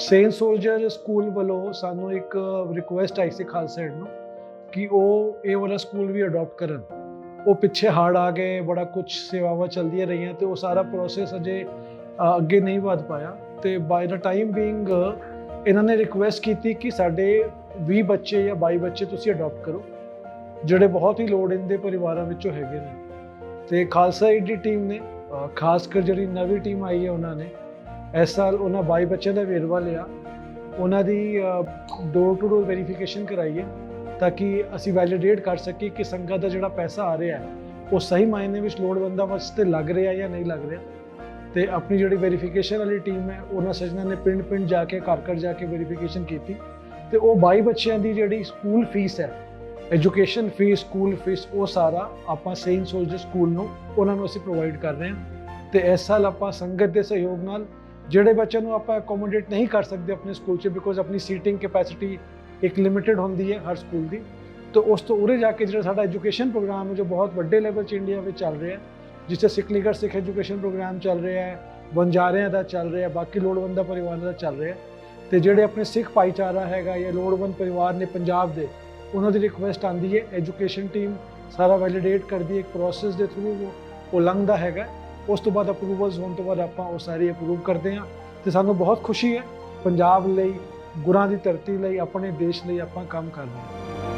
Saint soldier school ਵੱਲੋਂ ਸਾਨੂੰ ਇੱਕ ਰਿਕੁਐਸਟ ਆਈ ਸੀ ਖਾਲਸਾ ਏਡ ਨੂੰ ਕਿ ਉਹ ਇਹ ਵਾਲਾ ਸਕੂਲ ਵੀ ਅਡਾਪਟ ਕਰਨ। ਉਹ ਪਿੱਛੇ ਹੜ ਆ ਗਏ, ਬੜਾ ਕੁਝ ਸੇਵਾਵਾਂ ਚੱਲਦੀਆਂ ਰਹੀਆਂ ਤੇ ਉਹ ਸਾਰਾ ਪ੍ਰੋਸੈਸ ਅਜੇ ਅੱਗੇ ਨਹੀਂ ਵਧ ਪਾਇਆ ਤੇ ਬਾਈ ਦਾ ਟਾਈਮ ਬੀਇੰਗ ਇਹਨਾਂ ਨੇ ਰਿਕੁਐਸਟ ਕੀਤੀ ਕਿ ਸਾਡੇ 20 ਬੱਚੇ ਜਾਂ 22 ਬੱਚੇ ਤੁਸੀਂ ਅਡਾਪਟ ਕਰੋ, ਜਿਹੜੇ ਬਹੁਤ ਹੀ ਲੋੜਿੰਦੇ ਪਰਿਵਾਰਾਂ ਵਿੱਚੋਂ ਹੈਗੇ ਨੇ। ਤੇ ਖਾਲਸਾ ਏਡ ਦੀ ਟੀਮ ਨੇ ਖਾਸ ਕਰ ਜਿਹੜੀ ਨਵੀਂ ਟੀਮ ਆਈ ਹੈ ਉਹਨਾਂ ਨੇ ਇਸ ਸਾਲ ਉਹਨਾਂ 22 ਬੱਚਿਆਂ ਦਾ ਵੇਰਵਾ ਲਿਆ। ਉਹਨਾਂ ਦੀ ਡੋਰ ਟੂ ਡੋਰ ਵੈਰੀਫਿਕੇਸ਼ਨ ਕਰਾਈ ਤਾਂ ਕਿ ਅਸੀਂ ਵੈਲੀਡੇਟ ਕਰ ਸਕੀਏ ਕਿ ਸੰਗਤ ਦਾ ਜਿਹੜਾ ਪੈਸਾ ਆ ਰਿਹਾ ਹੈ, ਉਹ ਸਹੀ ਮਾਇਨੇ ਵਿੱਚ ਲੋੜਵੰਦਾਂ ਵਾਸਤੇ ਲੱਗ ਰਿਹਾ ਜਾਂ ਨਹੀਂ ਲੱਗ ਰਿਹਾ। ਤੇ ਆਪਣੀ ਜਿਹੜੀ ਵੈਰੀਫਿਕੇਸ਼ਨ ਵਾਲੀ ਟੀਮ ਹੈ, ਉਹਨਾਂ ਸੱਜਣਾ ਨੇ ਪਿੰਡ ਪਿੰਡ ਜਾ ਕੇ, ਘਰ ਘਰ ਜਾ ਕੇ ਵੈਰੀਫਿਕੇਸ਼ਨ ਕੀਤੀ। ਤੇ ਉਹ 22 ਬੱਚਿਆਂ ਦੀ ਜਿਹੜੀ ਸਕੂਲ ਫੀਸ ਹੈ ਐਜੂਕੇਸ਼ਨ ਫੀਸ ਸਕੂਲ ਫੀਸ ਉਹ ਸਾਰਾ ਆਪਾਂ ਸੇਂਟ ਸੋਲਜਰ ਸਕੂਲ ਨੂੰ ਉਹਨਾਂ ਨੂੰ ਅਸੀਂ ਪ੍ਰੋਵਾਈਡ ਕਰ ਰਹੇ ਹਾਂ। ਤੇ ਇਸ ਸਾਲ ਆਪਾਂ ਸੰਗਤ ਦੇ ਸਹਿਯੋਗ ਨਾਲ ਜਿਹੜੇ ਬੱਚਿਆਂ ਨੂੰ ਆਪਾਂ ਅਕੋਮੋਡੇਟ ਨਹੀਂ ਕਰ ਸਕਦੇ ਆਪਣੇ ਸਕੂਲ 'ਚ ਬਿਕੋਜ਼ ਆਪਣੀ ਸੀਟਿੰਗ ਕੈਪੈਸਿਟੀ ਇੱਕ ਲਿਮਿਟਿਡ ਹੁੰਦੀ ਹੈ ਹਰ ਸਕੂਲ ਦੀ, ਤਾਂ ਉਸ ਤੋਂ ਉਰੇ ਜਾ ਕੇ ਜਿਹੜਾ ਸਾਡਾ ਐਜੂਕੇਸ਼ਨ ਪ੍ਰੋਗਰਾਮ ਹੈ, ਜੋ ਬਹੁਤ ਵੱਡੇ ਲੈਵਲ 'ਚ ਇੰਡੀਆ ਵਿੱਚ ਚੱਲ ਰਿਹਾ ਹੈ, ਜਿੱਥੇ ਸਿੱਖ ਲੀਗਰ ਸਿੱਖ ਐਜੂਕੇਸ਼ਨ ਪ੍ਰੋਗਰਾਮ ਚੱਲ ਰਿਹਾ ਹੈ, ਵਣਜਾਰਿਆਂ ਦਾ ਚੱਲ ਰਿਹਾ ਬਾਕੀ ਲੋੜਵੰਦਾਂ ਪਰਿਵਾਰਾਂ ਦਾ ਚੱਲ ਰਿਹਾ ਹੈ, ਤੇ ਜਿਹੜੇ ਆਪਣੇ ਸਿੱਖ ਭਾਈਚਾਰਾ ਹੈਗਾ ਜਾਂ ਲੋੜਵੰਦ ਪਰਿਵਾਰ ਨੇ ਪੰਜਾਬ ਦੇ, ਉਹਨਾਂ ਦੀ ਰਿਕੁਐਸਟ ਆਂਦੀ ਹੈ ਐਜੂਕੇਸ਼ਨ ਟੀਮ ਸਾਰਾ ਵੈਲੀਡੇਟ ਕਰਦੀ ਹੈ, ਇੱਕ ਪ੍ਰੋਸੈਸ ਦੇ ਥਰੂ ਉਹ ਉਹ ਲੰਘਦਾ ਹੈਗਾ। ਉਸ ਤੋਂ ਬਾਅਦ ਅਪਰੂਵਲਸ ਹੋਣ ਤੋਂ ਬਾਅਦ ਆਪਾਂ ਉਹ ਸਾਰੀ ਅਪਰੂਵ ਕਰਦੇ ਹਾਂ ਤੇ ਸਾਨੂੰ ਬਹੁਤ ਖੁਸ਼ੀ ਹੈ, ਪੰਜਾਬ ਲਈ, ਗੁਰਾਂ ਦੀ ਧਰਤੀ ਲਈ, ਆਪਣੇ ਦੇਸ਼ ਲਈ ਆਪਾਂ ਕੰਮ ਕਰ ਰਹੇ ਹਾਂ।